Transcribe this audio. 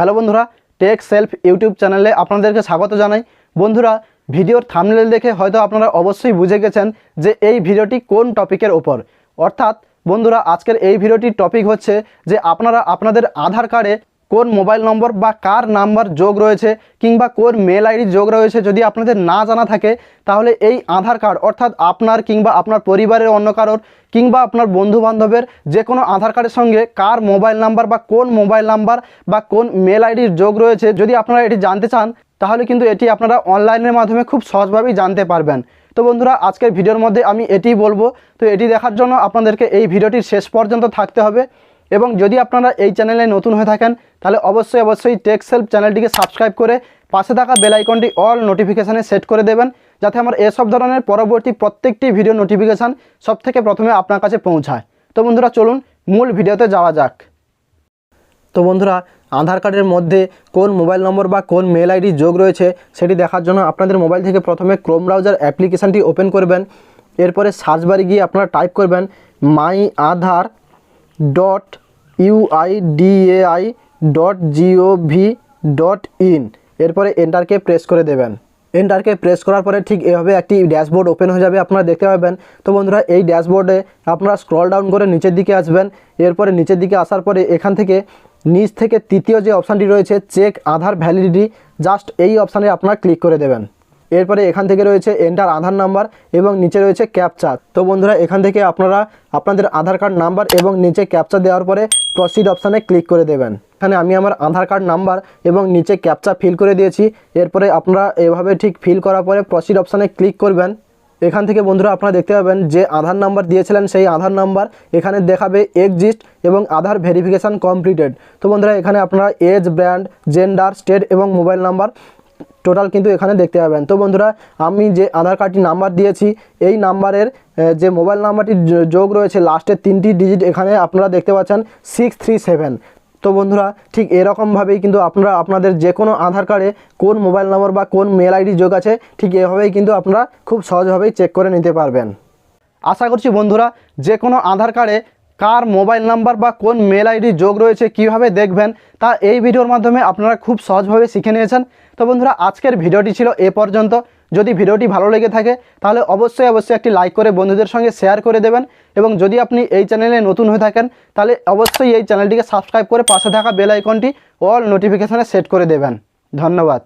Hello বন্ধুরা take self YouTube চ্যানেলে আপনাদেরকে স্বাগত জানাই। বন্ধুরা, ভিডিওর থামলেল দেখে হয়তো আপনারা অবশ্যই বুঝে গেছেন যে এই ভিডিওটি কোন টপিকের ওপর অর্থাৎ, বন্ধুরা, আজকের এই ভিডিওটির টপিক হচ্ছে যে আপনারা আপনাদের আধার কার্ডে কোন মোবাইল নম্বর বা কার নাম্বার যোগ রয়েছে কিংবা কোন মেল আইডি যোগ রয়েছে যদি আপনাদের না জানা থাকে, তাহলে এই আধার কার্ড অর্থাৎ আপনার কিংবা আপনার পরিবারের অন্য কারোর কিংবা আপনার বন্ধু বান্ধবের যে কোনো আধার কার্ডের সঙ্গে কার মোবাইল নাম্বার বা কোন মোবাইল নাম্বার বা কোন মেল আইডির যোগ রয়েছে যদি আপনারা এটি জানতে চান, তাহলে কিন্তু এটি আপনারা অনলাইনের মাধ্যমে খুব সহজভাবেই জানতে পারবেন। তো বন্ধুরা, আজকের ভিডিওর মধ্যে আমি এটিই বলব। তো এটি দেখার জন্য আপনাদেরকে এই ভিডিওটির শেষ পর্যন্ত থাকতে হবে। এবং যদি আপনারা এই চ্যানেলে নতুন হয়ে থাকেন, তাহলে অবশ্যই অবশ্যই টেক সেলফ চ্যানেলটিকে সাবস্ক্রাইব করে পাশে থাকা বেল আইকনটি অল নোটিফিকেশানে সেট করে দেবেন, যাতে আমার এসব ধরনের পরবর্তী প্রত্যেকটি ভিডিও নোটিফিকেশান সব থেকে প্রথমে আপনার কাছে পৌঁছায়। তো বন্ধুরা, চলুন মূল ভিডিওতে যাওয়া যাক। তো বন্ধুরা, আধার কার্ডের মধ্যে কোন মোবাইল নম্বর বা কোন মেল আইডি যোগ রয়েছে সেটি দেখার জন্য আপনাদের মোবাইল থেকে প্রথমে ক্রোম ব্রাউজার অ্যাপ্লিকেশানটি ওপেন করবেন, এরপরে সার্চ বারে গিয়ে আপনারা টাইপ করবেন my Aadhaar dot UIDAI dot gov dot in এরপরে এন্টারকে প্রেস করে দেবেন। এন্টারকে প্রেস করার পরে ঠিক এভাবে একটি ড্যাশবোর্ড ওপেন হয়ে যাবে, আপনারা দেখতে পাবেন। তো বন্ধুরা, এই ড্যাশবোর্ডে আপনারা স্ক্রল ডাউন করে নিচের দিকে আসবেন। এরপরে নিচের দিকে আসার পরে এখান থেকে নিচ থেকে তৃতীয় যে অপশানটি রয়েছে চেক আধার ভ্যালিডিটি জাস্ট এই অপশানে আপনারা ক্লিক করে দেবেন। এরপরে এখান থেকে রয়েছে এন্টার আধার নাম্বার এবং নিচে রয়েছে ক্যাপচা তো বন্ধুরা, এখান থেকে আপনারা আপনাদের আধার কার্ড নাম্বার এবং নিচে ক্যাপচা দেওয়ার পরে প্রসিড অপশানে ক্লিক করে দেবেন। এখানে আমি আমার আধার কার্ড নাম্বার এবং নিচে ক্যাপচা ফিল করে দিয়েছি। এরপরে আপনারা এভাবে ঠিক ফিল করার পরে প্রসিড অপশানে ক্লিক করবেন। এখান থেকে বন্ধুরা আপনারা দেখতে পাবেন যে আধার নাম্বার দিয়েছিলেন সেই আধার নাম্বার এখানে দেখাবে এক্সিস্ট এবং আধার ভেরিফিকেশান কমপ্লিটেড তো বন্ধুরা, এখানে আপনারা এজ ব্র্যান্ড জেন্ডার স্টেট এবং মোবাইল নাম্বার টোটাল কিন্তু এখানে দেখতে পাবেন। তো বন্ধুরা, আমি যে আধার কার্ডটি নাম্বার দিয়েছি, এই নাম্বারের যে মোবাইল নাম্বারটি যোগ রয়েছে লাস্টের তিনটি ডিজিট এখানে আপনারা দেখতে পাচ্ছেন সিক্স থ্রি সেভেন তো বন্ধুরা, ঠিক এরকমভাবেই কিন্তু আপনারা আপনাদের যে কোনো আধার কার্ডে কোন মোবাইল নম্বর বা কোন মেল আইডি যোগ আছে, ঠিক এভাবেই কিন্তু আপনারা খুব সহজভাবেই চেক করে নিতে পারবেন। আশা করছি বন্ধুরা যে কোনো আধার কার্ডে কার মোবাইল নাম্বার বা কোন মেল আইডি যোগ রয়েছে, কীভাবে দেখবেন, তা এই ভিডিওর মাধ্যমে আপনারা খুব সহজভাবে শিখে নিয়েছেন। তো বন্ধুরা, আজকের ভিডিওটি ছিল এ পর্যন্ত। যদি ভিডিওটি ভালো লেগে থাকে, তাহলে অবশ্যই অবশ্যই একটি লাইক করে বন্ধুদের সঙ্গে শেয়ার করে দেবেন এবং যদি আপনি এই চ্যানেলে নতুন হয়ে থাকেন, তাহলে অবশ্যই এই চ্যানেলটিকে সাবস্ক্রাইব করে পাশে থাকা বেল আইকনটি অল নোটিফিকেশানে সেট করে দেবেন। ধন্যবাদ।